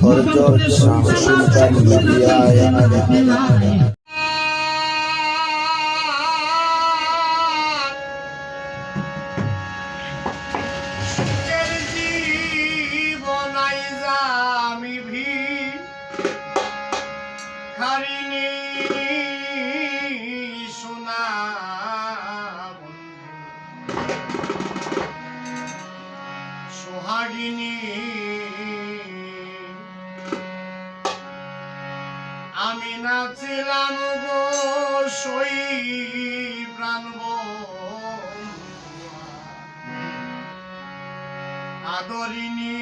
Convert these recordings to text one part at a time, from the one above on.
হরজর শামসুল বালিয়া সুখের জীবনাই আমি নাচিলাম গো সই প্রাণ আদরিনী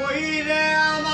কইরে আমার